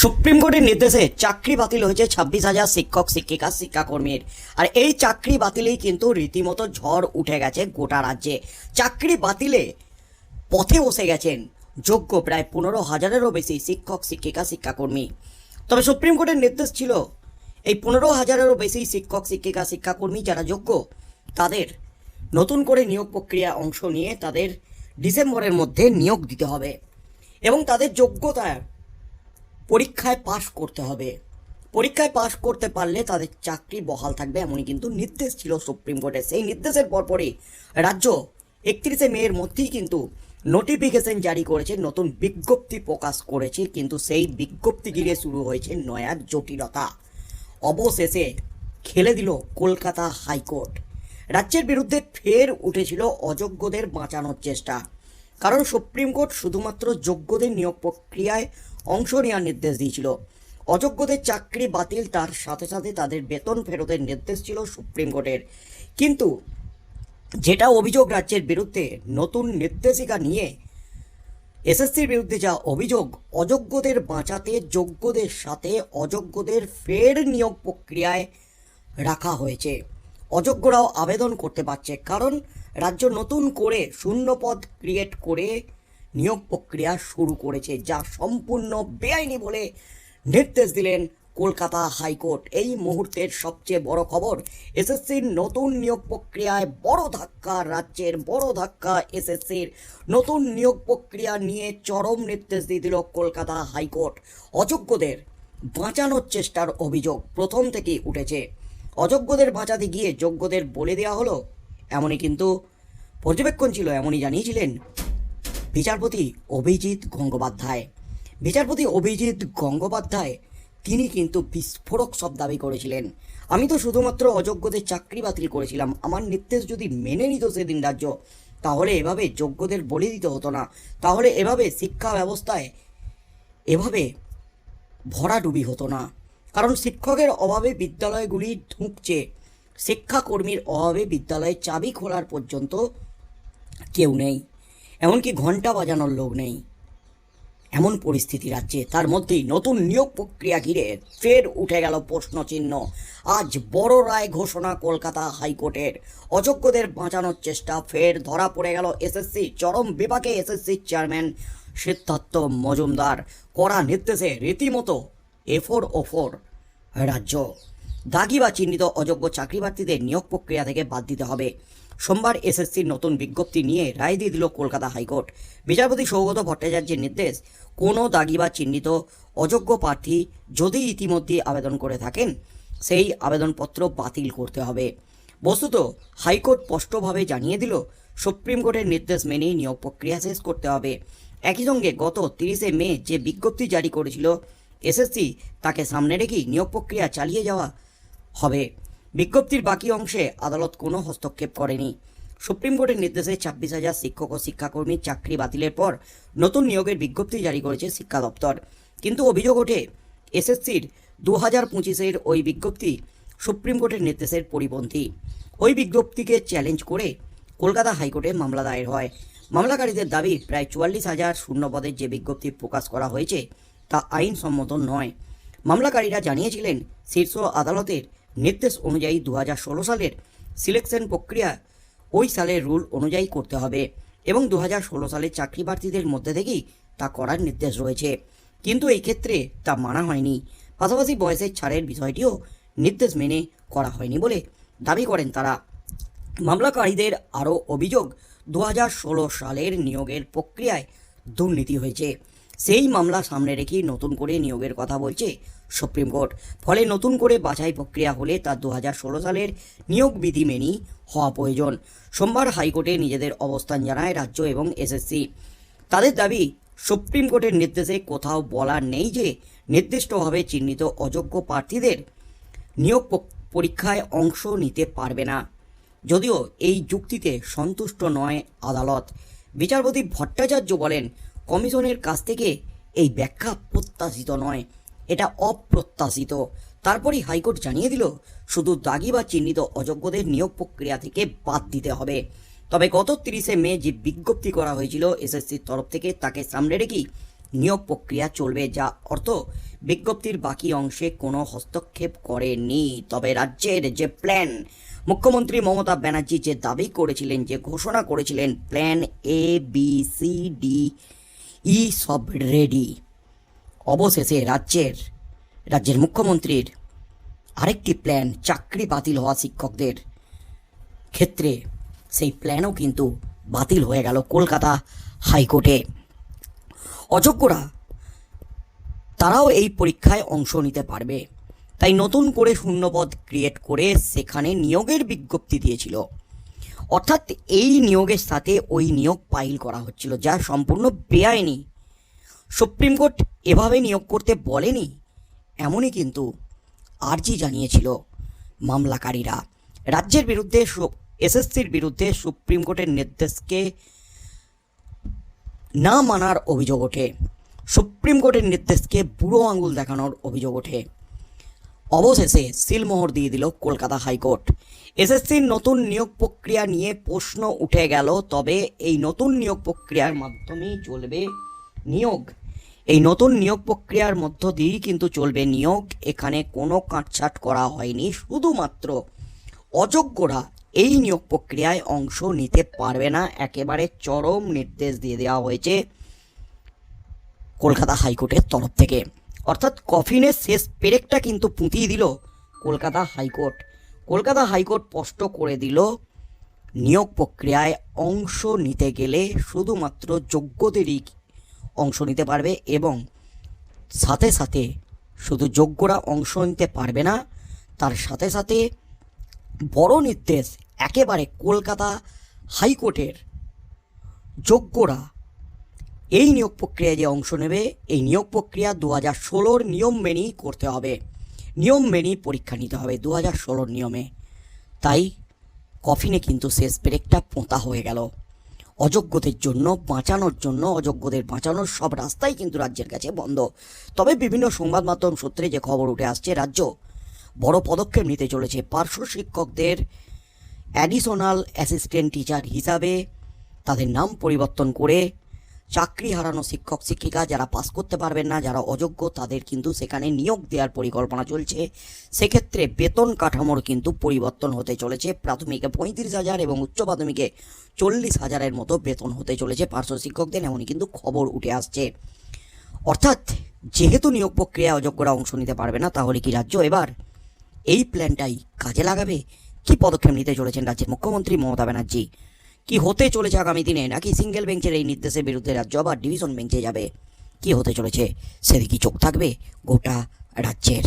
Supreme কোর্টের নির্দেশে চাকরি বাতিল হয়েছে ছাব্বিশ হাজার শিক্ষক, শিক্ষিকা, শিক্ষাকর্মীর। আর এই চাকরি বাতিলেই কিন্তু রীতিমতো ঝড় উঠে গেছে গোটা রাজ্যে। চাকরি বাতিলে পথে বসে গেছেন যোগ্য প্রায় পনেরো হাজারেরও বেশি শিক্ষক, শিক্ষিকা, শিক্ষাকর্মী। তবে সুপ্রিম কোর্টের নির্দেশ ছিল, এই পনেরো হাজারেরও বেশি শিক্ষক, শিক্ষিকা, শিক্ষাকর্মী যারা যোগ্য, তাদের নতুন করে নিয়োগ প্রক্রিয়া অংশ নিয়ে তাদের ডিসেম্বরের মধ্যে নিয়োগ দিতে হবে। এবং তাদের যোগ্যতার পরীক্ষায় পাশ করতে হবে। পরীক্ষায় পাশ করতে পারলে তাদের চাকরি বহাল থাকবে এমনই কিন্তু নির্দেশ ছিল সুপ্রিম কোর্টের। সেই নির্দেশের পরপরই রাজ্য একত্রিশে মেয়ের মধ্যেই কিন্তু নোটিফিকেশন জারি করেছে, নতুন বিজ্ঞপ্তি প্রকাশ করেছে, কিন্তু সেই বিজ্ঞপ্তি ঘিরে শুরু হয়েছে নয়া জটিলতা। অবশেষে খেলে দিল কলকাতা হাইকোর্ট। রাজ্যের বিরুদ্ধে ফের উঠেছিল অযোগ্যদের বাঁচানোর চেষ্টা। কারণ সুপ্রিম কোর্ট শুধুমাত্র যোগ্যদের নিয়োগ প্রক্রিয়ায় অংশ নেওয়ার নির্দেশ দিয়েছিল। অযোগ্যদের চাকরি বাতিল, তার সাথে সাথে তাদের বেতন ফেরতের নির্দেশ ছিল সুপ্রিম কোর্টের। কিন্তু যেটা অভিযোগ রাজ্যের বিরুদ্ধে নতুন নির্দেশিকা নিয়ে এসএসসির বিরুদ্ধে যা অভিযোগ, অযোগ্যদের বাঁচাতে যোগ্যদের সাথে অযোগ্যদের ফের নিয়োগ প্রক্রিয়ায় রাখা হয়েছে। অযোগ্যরাও আবেদন করতে পারছে, কারণ রাজ্য নতুন করে শূন্য পদ ক্রিয়েট করে নিয়োগ প্রক্রিয়া শুরু করেছে, যা সম্পূর্ণ বেআইনি বলে নির্দেশ দিলেন কলকাতা হাইকোর্ট। এই মুহূর্তের সবচেয়ে বড় খবর, এসএসসির নতুন নিয়োগ প্রক্রিয়ায় বড় ধাক্কা, রাজ্যের বড় ধাক্কা এসএসসির নতুন নিয়োগ প্রক্রিয়া নিয়ে চরম নির্দেশ দিয়ে দিল কলকাতা হাইকোর্ট। অযোগ্যদের বাঁচানোর চেষ্টার অভিযোগ প্রথম থেকেই উঠেছে। অযোগ্যদের বাঁচাতে গিয়ে যোগ্যদের বলে দেওয়া হলো, এমনই কিন্তু পর্যবেক্ষণ ছিল, এমনই জানিয়েছিলেন বিচারপতি অভিজিৎ গঙ্গোপাধ্যায়। বিচারপতি অভিজিৎ গঙ্গোপাধ্যায়, তিনি কিন্তু বিস্ফোরক সব দাবি করেছিলেন। আমি তো শুধুমাত্র অযোগ্যদের চাকরি বাতিল করেছিলাম। আমার নির্দেশ যদি মেনে নিত সেদিন রাজ্য, তাহলে এভাবে যোগ্যদের বলে দিতে হতো না। তাহলে এভাবে শিক্ষা ব্যবস্থায় এভাবে ভরাডুবি হতো না। কারণ শিক্ষকের অভাবে বিদ্যালয়গুলি ঢুকছে। শিক্ষাকর্মীর অভাবে বিদ্যালয়ে চাবি খোলার পর্যন্ত কেউ নেই। এমনকি ঘণ্টা বাজানোর লোক নেই। এমন পরিস্থিতি রাজ্যে, তার মধ্যেই নতুন নিয়োগ প্রক্রিয়া ঘিরে ফের উঠে গেল প্রশ্নচিহ্ন। আজ বড় রায় ঘোষণা কলকাতা হাইকোর্টের। অযোগ্যদের বাঁচানোর চেষ্টা, ফের ধরা পড়ে গেল এসএসসি, চরম বিভাগে এসএসসি চেয়ারম্যান সিদ্ধার্থ মজুমদার। কড়া নির্দেশে রীতিমতো এফোর ওফোর রাজ্য। দাগি বা চিহ্নিত অযোগ্য চাকরি প্রার্থীদের নিয়োগ প্রক্রিয়া থেকে বাদ দিতে হবে। সোমবার এসএসসির নতুন বিজ্ঞপ্তি নিয়ে রায় দিয়ে দিল কলকাতা হাইকোর্ট। বিচারপতি সৌগত ভট্টাচার্যের নির্দেশ, কোনো দাগি বা চিহ্নিত অযোগ্য প্রার্থী যদি ইতিমধ্যে আবেদন করে থাকেন, সেই আবেদনপত্র বাতিল করতে হবে। বস্তুত, হাইকোর্ট স্পষ্টভাবে জানিয়ে দিল, সুপ্রিম কোর্টের নির্দেশ মেনেই নিয়োগ প্রক্রিয়া শেষ করতে হবে। একই সঙ্গে গত তিরিশে মে যে বিজ্ঞপ্তি জারি করেছিল, এসএসসি তাকে সামনে রেখেই নিয়োগ প্রক্রিয়া চালিয়ে যাওয়া হবে। বিজ্ঞপ্তির বাকি অংশে আদালত কোনো হস্তক্ষেপ করেনি। সুপ্রিম কোর্টের নির্দেশে ছাব্বিশ হাজার শিক্ষক ও শিক্ষাকর্মীর চাকরি বাতিলের পর নতুন নিয়োগের বিজ্ঞপ্তি জারি করেছে শিক্ষা দপ্তর। কিন্তু অভিযোগ ওঠে, এসএসসির দু হাজার পঁচিশের ওই বিজ্ঞপ্তি সুপ্রিম কোর্টের নির্দেশের পরিপন্থী। ওই বিজ্ঞপ্তিকে চ্যালেঞ্জ করে কলকাতা হাইকোর্টে মামলা দায়ের হয়। মামলাকারীদের দাবি, প্রায় চুয়াল্লিশ হাজার শূন্য পদের যে বিজ্ঞপ্তি প্রকাশ করা হয়েছে তা আইনসম্মত নয়। মামলাকারীরা জানিয়েছিলেন, শীর্ষ আদালতের নির্দেশ অনুযায়ী দু হাজার ষোলো সালের সিলেকশন প্রক্রিয়া ওই সালের রুল অনুযায়ী করতে হবে এবং দু হাজার ষোলো সালের চাকরি প্রার্থীদের মধ্যে থেকেই তা করার নির্দেশ রয়েছে। কিন্তু এই ক্ষেত্রে তা মানা হয়নি। পাশাপাশি বয়সের ছাড়ের বিষয়টিও নির্দেশ মেনে করা হয়নি বলে দাবি করেন তারা। মামলাকারীদের আরও অভিযোগ দু হাজার ষোলো সালের নিয়োগের প্রক্রিয়ায় দুর্নীতি হয়েছে। সেই মামলা সামনে রেখেই নতুন করে নিয়োগের কথা বলছে সুপ্রিম কোর্ট। ফলে নতুন করে বাছাই প্রক্রিয়া হলে তা দু হাজার ষোলো সালের নিয়োগ বিধি মেনেই হওয়া প্রয়োজন। সোমবার হাইকোর্টে নিজেদের অবস্থান জানায় রাজ্য এবং এসএসসি তাদের দাবি, সুপ্রিম কোর্টের নির্দেশে কোথাও বলা নেই যে নির্দিষ্টভাবে চিহ্নিত অযোগ্য প্রার্থীদের নিয়োগ পরীক্ষায় অংশ নিতে পারবে না। যদিও এই যুক্তিতে সন্তুষ্ট নয় আদালত। বিচারপতি ভট্টাচার্য বলেন কমিশনের কাছ থেকে এই ব্যাখ্যা প্রত্যাশিত নয়। এটা অপ্রত্যাশিত। তারপরই হাইকোর্ট জানিয়ে দিল, শুধু দাগি বা চিহ্নিত অযোগ্যদের নিয়োগ প্রক্রিয়া থেকে বাদ দিতে হবে। তবে গত তিরিশে মে যে বিজ্ঞপ্তি করা হয়েছিল, এসএসসির তরফ থেকে তাকে সামনে রেখেই নিয়োগ প্রক্রিয়া চলবে যা অর্থ বিজ্ঞপ্তির বাকি অংশে কোনো হস্তক্ষেপ করেনি। তবে রাজ্যের যে প্ল্যান, মুখ্যমন্ত্রী মমতা ব্যানার্জি যে দাবি করেছিলেন, যে ঘোষণা করেছিলেন, plan A B C D E সব রেডি। অবশেষে রাজ্যের রাজ্যের মুখ্যমন্ত্রীর আরেকটি প্ল্যান চাকরি বাতিল হওয়া শিক্ষকদের ক্ষেত্রে সেই প্ল্যানও কিন্তু বাতিল হয়ে গেল কলকাতা হাইকোর্টে। অযোগ্যরা, তারাও এই পরীক্ষায় অংশ নিতে পারবে। তাই নতুন করে শূন্যপদ ক্রিয়েট করে সেখানে নিয়োগের বিজ্ঞপ্তি দিয়েছিল। অর্থাৎ এই নিয়োগের সাথে ওই নিয়োগ পাইল করা হচ্ছিল, যা সম্পূর্ণ বেআইনি। সুপ্রিম কোর্ট এভাবে নিয়োগ করতে বলেনি, এমনই কিন্তু আর্জি জানিয়েছিল মামলাকারীরা। রাজ্যের বিরুদ্ধে এসএসসির বিরুদ্ধে সুপ্রিম কোর্টের নির্দেশকে না মানার অভিযোগ ওঠে। সুপ্রিম কোর্টের নির্দেশকে বুড়ো আঙুল দেখানোর অভিযোগ ওঠে। অবশেষে সিলমোহর দিয়ে দিল কলকাতা হাইকোর্ট। এসএসসির নতুন নিয়োগ প্রক্রিয়া নিয়ে প্রশ্ন উঠে গেল, তবে এই নতুন নিয়োগ প্রক্রিয়ার মাধ্যমেই চলবে নিয়োগ। এই নতুন নিয়োগ প্রক্রিয়ার মধ্য দিয়েই কিন্তু চলবে নিয়োগ। এখানে কোনো কাটছাট করা হয়নি। শুধুমাত্র অযোগ্যরা এই নিয়োগ প্রক্রিয়ায় অংশ নিতে পারবে না। একেবারে চরম নির্দেশ দিয়ে দেওয়া হয়েছে কলকাতা হাইকোর্টের তরফ থেকে। অর্থাৎ কফিনের শেষ পেরেকটা কিন্তু পুঁতিয়ে দিল কলকাতা হাইকোর্ট। কলকাতা হাইকোর্ট স্পষ্ট করে দিল, নিয়োগ প্রক্রিয়ায় অংশ নিতে গেলে শুধুমাত্র যোগ্যদেরই অংশ নিতে পারবে এবং সাথে সাথে শুধু যোগ্যরা অংশ নিতে পারবে না, তার সাথে সাথে বড় নির্দেশ একেবারে কলকাতা হাইকোর্টের যোগ্যরা এই নিয়োগ প্রক্রিয়ায় যে অংশ নেবে, এই নিয়োগ প্রক্রিয়া দু হাজার ষোলোর নিয়ম মেনেই করতে হবে। নিয়ম মেনেই পরীক্ষা নিতে হবে দু হাজার ষোলোর নিয়মে। তাই কফিনে কিন্তু শেষ ব্রেকটা পোঁতা হয়ে গেল। অযোগ্যদের জন্য, বাঁচানোর জন্য, অযোগ্যদের বাঁচানোর সব রাস্তাই কিন্তু রাজ্যের কাছে বন্ধ। তবে বিভিন্ন সংবাদ মাধ্যম সূত্রে যে খবর উঠে আসছে, রাজ্য বড় পদক্ষেপ নিতে চলেছে। পার্শ্ব শিক্ষকদের অ্যাডিশনাল অ্যাসিস্ট্যান্ট টিচার হিসাবে তাদের নাম পরিবর্তন করে চাকরি হারানো শিক্ষক, শিক্ষিকা যারা পাস করতে পারবেন না, যারা অযোগ্য, তাদের কিন্তু সেখানে নিয়োগ দেওয়ার পরিকল্পনা চলছে। সেক্ষেত্রে বেতন কাঠামোর কিন্তু পরিবর্তন হতে চলেছে। প্রাথমিকে পঁয়ত্রিশ হাজার এবং উচ্চ প্রাথমিকে চল্লিশ হাজারের মতো বেতন হতে চলেছে পার্শ্ব শিক্ষকদের, এমনই কিন্তু খবর উঠে আসছে। অর্থাৎ, যেহেতু নিয়োগ প্রক্রিয়ায় অযোগ্যরা অংশ নিতে পারবে না, তাহলে কি রাজ্য এবার এই প্ল্যানটাই কাজে লাগাবে? কি পদক্ষেপ নিতে চলেছেন রাজ্যের মুখ্যমন্ত্রী মমতা ব্যানার্জি? কি হতে চলেছে আগামী দিনে? নাকি সিঙ্গেল বেঞ্চের এই নির্দেশের বিরুদ্ধে রাজ্য আবার ডিভিশন বেঞ্চে যাবে? কি হতে চলেছে? সেদিকে চোখ থাকবে? গোটা রাজ্যের